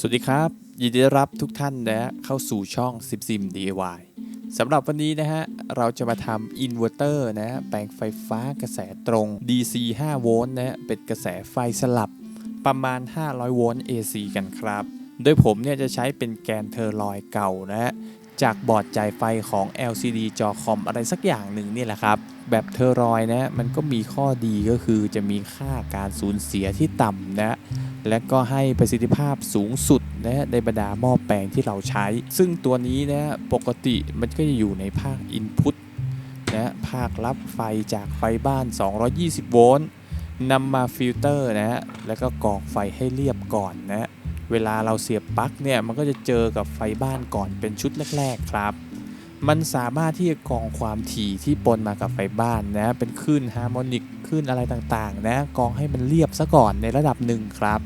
สวัสดีครับ ยินดีต้อนรับทุกท่านนะเข้าสู่ช่อง s i m s i m DIY สำหรับวันนี้นะฮะ เราจะมาทำอินเวอร์เตอร์นะแปลงไฟฟ้ากระแสตรง DC 5 โวลต์นะฮะเป็นกระแสไฟสลับประมาณ 500 โวลต์ AC กันครับ โดยผมเนี่ยจะใช้เป็นแกนเทอร์ลอยเก่านะฮะ จากบอร์ดจ่ายไฟของ LCD จอคอมอะไรสักอย่างหนึ่งนี่แหละครับ แบบเทอร์รอยนะมันก็มีข้อดีก็คือจะมีค่าการสูญเสียที่ต่ำนะและก็ให้ประสิทธิภาพสูงสุดนะในบรรดาหม้อแปลงที่เราใช้ ซึ่งตัวนี้นะปกติมันก็จะอยู่ในภาค Input นะภาครับไฟจากไฟบ้าน 220 โวลต์นำมาฟิลเตอร์นะฮะแล้วก็กรอกไฟให้เรียบก่อนนะ เวลาเราเสียบปลั๊กเนี่ยมันก็จะเจอกับไฟบ้านก่อนเป็นชุดแรกๆครับ มันสามารถที่จะกรองความถี่ที่ปนมากับไฟบ้านนะ เป็นคลื่นฮาร์โมนิกคลื่นอะไรต่างๆนะกรองให้มันเรียบซะก่อนในระดับหนึ่งครับ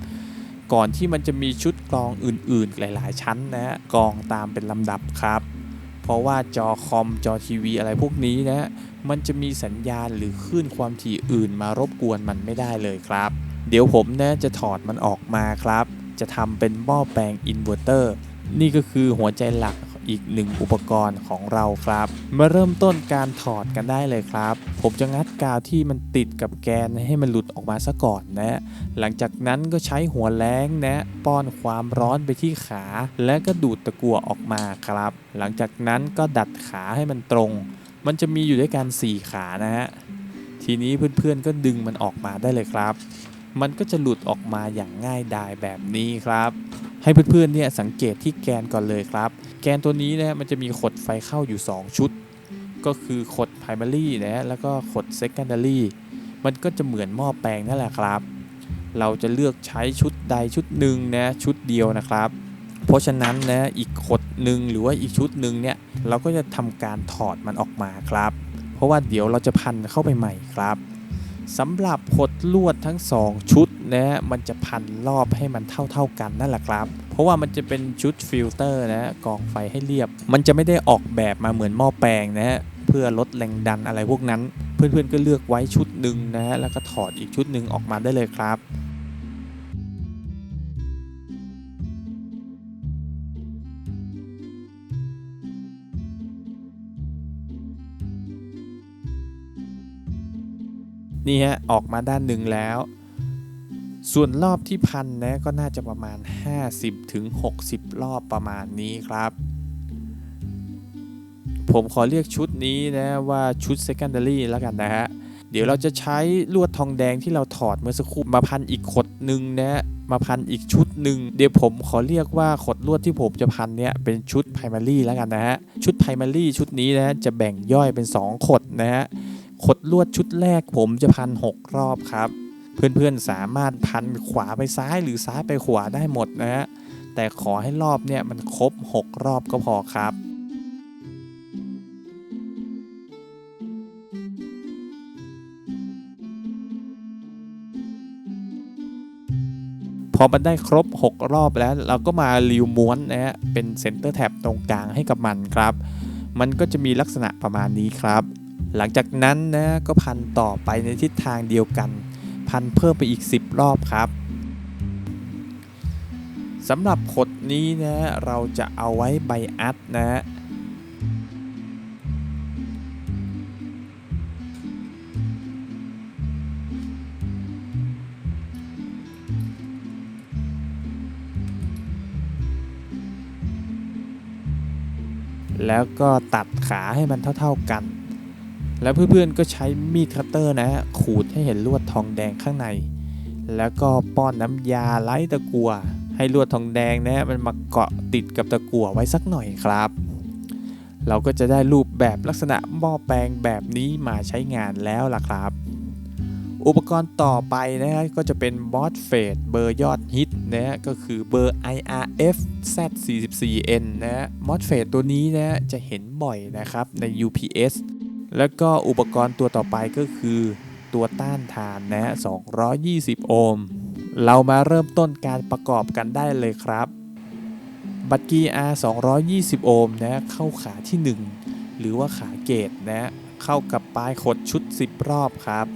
ก่อนที่มันจะมีชุดกรองอื่นๆ หลาย ๆ ชั้นนะกรองตามเป็นลำดับครับ เพราะว่าจอคอมจอทีวีอะไรพวกนี้นะมันจะมีสัญญาณหรือคลื่นความถี่อื่นมารบกวนมันไม่ได้เลยครับ เดี๋ยวผมนะจะถอดมันออกมาครับ จะทำเป็นหม้อแปลงอินเวอร์เตอร์นี่ก็คือหัวใจหลักอีกหนึ่งอุปกรณ์ของเราครับ มาเริ่มต้นการถอดกันได้เลยครับ ผมจะงัดกาวที่มันติดกับแกนให้มันหลุดออกมาซะก่อนนะ หลังจากนั้นก็ใช้หัวแรงนะป้อนความร้อนไปที่ขา และก็ดูดตะกั่วออกมาครับ หลังจากนั้นก็ดัดขาให้มันตรง มันจะมีอยู่ด้วยกัน 4 ขานะฮะ ทีนี้เพื่อนๆก็ดึงมันออกมาได้เลยครับ มันก็จะหลุดออกมาอย่างง่ายดายแบบนี้ครับ ให้เพื่อนๆเนี่ยสังเกตที่แกนก่อนเลยครับ แกนตัวนี้นะมันจะมีขดไฟเข้าอยู่ 2 ชุด ก็คือขด primary นะแล้วก็ขด secondary มันก็จะเหมือนหม้อแปลงนั่นแหละครับ เราจะเลือกใช้ชุดใดชุดหนึ่งนะชุดเดียวนะครับ เพราะฉะนั้นนะอีกขดหนึ่งหรือว่าอีกชุดหนึ่งเนี่ยเราก็จะทำการถอดมันออกมาครับ เพราะว่าเดี๋ยวเราจะพันเข้าไปใหม่ครับ สำหรับหดลวดทั้ง 2 ชุดนะมันจะพันรอบให้มันเท่า ๆกันนั่นแหละครับ เพราะว่ามันจะเป็นชุดฟิลเตอร์นะกองไฟให้เรียบ มันจะไม่ได้ออกแบบมาเหมือนหม้อแปลงนะเพื่อลดแรงดันอะไรพวกนั้น เพื่อนๆก็เลือกไว้ชุดหนึ่งนะแล้วก็ถอดอีกชุดหนึ่งออกมาได้เลยครับ นี่ฮะออกมาด้านหนึ่งแล้ว ส่วนรอบที่พันนะก็น่าจะประมาณ 50ถึง60รอบประมาณนี้ครับ ผมขอเรียกชุดนี้นะว่าชุด secondary แล้วกันนะฮะเดี๋ยวเราจะใช้ลวดทองแดงที่เราถอดเมื่อสักครู่มาพันอีกขดหนึ่งนะมาพันอีกชุดหนึ่งเดี๋ยวผมขอเรียกว่าขดลวดที่ผมจะพันเนี่ยเป็นชุด primary แล้วกันนะฮะชุด primary ชุดนี้นะจะแบ่งย่อยเป็น 2 ขดนะฮะ ขดลวดชุดแรกผมจะพัน6รอบครับ เพื่อนๆสามารถพันขวาไปซ้ายหรือซ้ายไปขวาได้หมดนะฮะแต่ขอให้รอบเนี่ยมันครบ 6 รอบก็พอครับพอมันได้ครบ 6 รอบแล้ว เราก็มาริวม้วนนะฮะเป็นเซนเตอร์แท็บตรงกลางให้กับมันครับ มันก็จะมีลักษณะประมาณนี้ครับ หลังจากนั้นนะก็พันต่อไปในทิศทางเดียวกัน พันเพิ่มไปอีก 10 รอบครับสำหรับขดนี้นะเราจะเอาไว้ใบอัดนะแล้วก็ตัดขาให้มันเท่า ๆกัน แล้วเพื่อนๆก็ใช้มีดคัตเตอร์นะฮะขูดให้เห็นลวดทองแดงข้างใน แล้วก็ป้อนน้ำยาไล่ตะกัว ให้ลวดทองแดงนะมันมาเกาะติดกับตะกัวไว้สักหน่อยครับ เราก็จะได้รูปแบบลักษณะหม้อแปลงแบบนี้มาใช้งานแล้วล่ะครับ อุปกรณ์ต่อไปนะฮะก็จะเป็นบอสเฟดเบอร์ยอดฮิตนะฮะก็คือเบอร์ IRF Z44N นะฮะมอสเฟดตัวนี้นะจะเห็นบ่อยนะครับใน UPS แล้วก็อุปกรณ์ตัวต่อไปก็คือตัวต้านทานนะฮะ 220 โอห์ม เรามาเริ่มต้นการประกอบกันได้เลยครับ บัตรกี R 220 โอห์มนะเข้าขาที่ 1 หรือว่าขาเกตนะเข้ากับปลายขดชุด 10 รอบครับ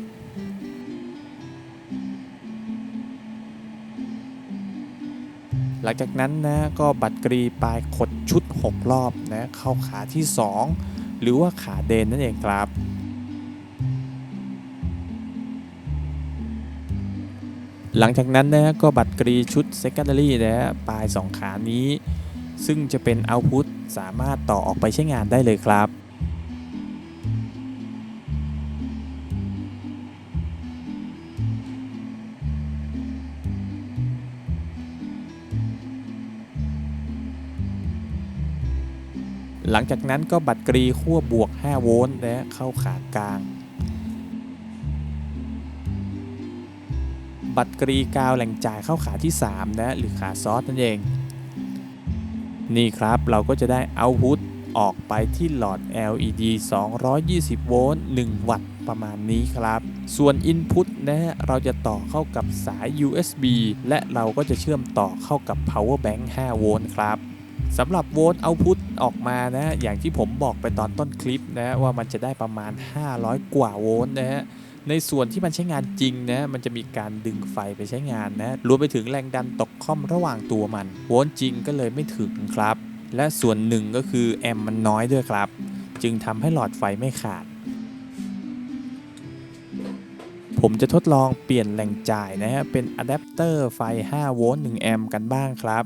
หลังจากนั้นนะก็บัดกรีปลายขดชุด 6 รอบนะเข้าขาที่ 2 หรือว่าขาเดนนั่นเองครับหลังจากนั้นนะก็บัตรกรีชุด secondary นะปลาย 2 ขานี้ ซึ่งจะเป็นเอาพุทสามารถต่อออกไปใช้งานได้เลยครับ หลังจากนั้นก็บัดกรีขั้วบวก 5 โวลต์นะเข้าขากลาง บัดกรีกาวแหล่งจ่ายเข้าขาที่ 3 นะหรือขาซอสนั่นเอง นี่ครับเราก็จะได้เอาพุตออกไปที่หลอด LED 220 โวลต์ 1 วัตต์ ประมาณนี้ครับ ส่วน Input นะฮะ เราจะต่อเข้ากับสาย USB และเราก็จะเชื่อมต่อเข้ากับ Power Bank 5 โวลต์ครับ สำหรับโวลต์เอาพุตออกมานะอย่างที่ผมบอกไปตอนต้นคลิปนะว่ามันจะได้ประมาณ 500 กว่าโวลต์นะฮะในส่วนที่มันใช้งานจริงนะมันจะมีการดึงไฟไปใช้งานนะรวมไปถึงแรงดันตกค่อมระหว่างตัวมันโวลต์จริงก็เลยไม่ถึงครับ และส่วนหนึ่งก็คือแอมมันน้อยด้วยครับ จึงทำให้หลอดไฟไม่ขาด ผมจะทดลองเปลี่ยนแหล่งจ่ายนะฮะเป็นอะแดปเตอร์ไฟ 5 โวลต์ 1 แอมป์กันบ้างครับ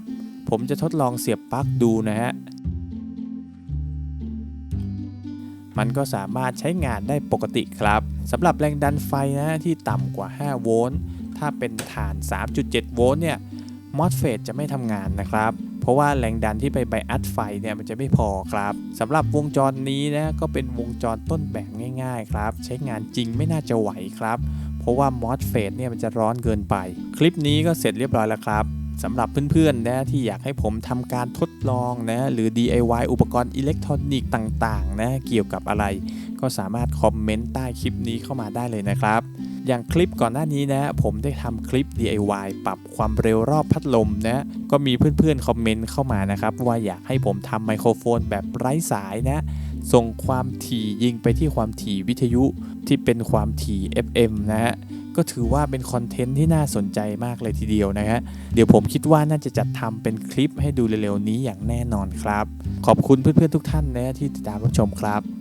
ผมจะทดลองเสียบปลั๊กดูนะฮะ มันก็สามารถใช้งานได้ปกติครับสำหรับแรงดันไฟนะที่ต่ำกว่า 5 โวลต์ถ้าเป็นฐาน 3.7 โวลต์เนี่ยมอสเฟตจะไม่ทำงานนะครับ เพราะว่าแรงดันที่ไปไบอัดไฟเนี่ยมันจะไม่พอครับสำหรับวงจรนี้นะก็เป็นวงจรต้นแบบง่ายๆครับ ใช้งานจริงไม่น่าจะไหวครับ เพราะว่ามอสเฟตเนี่ยมันจะร้อนเกินไป คลิปนี้ก็เสร็จเรียบร้อยแล้วครับ สำหรับเพื่อนๆนะที่อยากให้ผมทำการทดลองนะหรือ DIY อุปกรณ์อิเล็กทรอนิกส์ต่างๆนะเกี่ยวกับอะไร ก็สามารถคอมเมนต์ใต้คลิปนี้เข้ามาได้เลยนะครับ อย่างคลิปก่อนหน้านี้นะ ผมได้ทำคลิป DIY ปรับความเร็วรอบพัดลมนะก็มีเพื่อนๆคอมเมนต์เข้ามานะครับว่าอยากให้ผมทำไมโครโฟนแบบไร้สายนะส่งความถี่ยิงไปที่ความถี่วิทยุที่เป็นความถี่ FM นะฮะ ก็ถือว่าเป็นคอนเทนต์ที่น่าสนใจมากเลยทีเดียวนะฮะเดี๋ยวผมคิดว่าน่าจะจัดทำเป็นคลิปให้ดูเร็วๆนี้อย่างแน่นอนครับ ขอบคุณเพื่อนๆทุกท่านนะที่ติดตามรับชมครับ